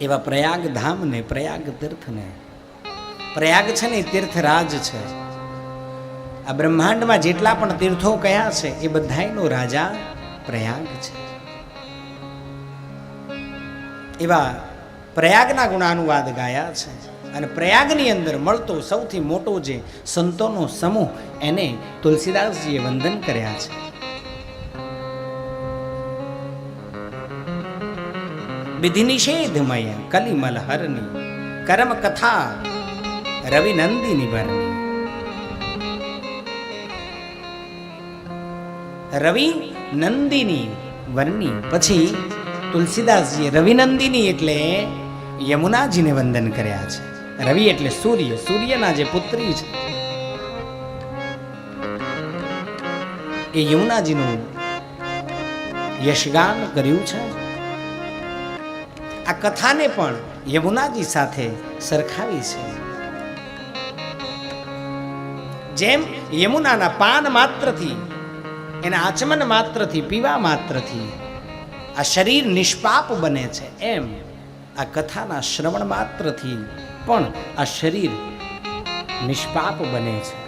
એવા પ્રયાગ ધામને, પ્રયાગ તીર્થને. પ્રયાગ છે ને તીર્થરાજ છે. આ બ્રહ્માંડમાં જેટલા પણ તીર્થો કયા છે, એ બધાનો રાજા પ્રયાગ છે. એવા પ્રયાગના ગુણાનુવાદ ગાયા છે અને પ્રયાગની અંદર મળતો સૌથી મોટો જે સંતોનો સમૂહ, એને તુલસીદાસજીએ વંદન કર્યા છે. વિધિ નિષેધમય કલિમલ હરની કરમ કથા રવિ નંદિની ભરની રવિ નંદિની વરની પછી તુલસીદાસજીએ રવિનંદિની એટલે યમુનાજીને વંદન કર્યા છે રવિ એટલે સૂર્ય સૂર્યના જે પુત્રી છે એ યમુનાજીનું યશગાન કર્યું છે। આ કથાને પણ યમુનાજી સાથે સરખાવી છે. જેમ યમુનાના પાન માત્રથી, એના આચમન માત્રથી, પીવા માત્રથી આ શરીર નિષ્પાપ બને છે, એમ આ કથાના શ્રવણ માત્રથી પણ આ શરીર નિષ્પાપ બને છે.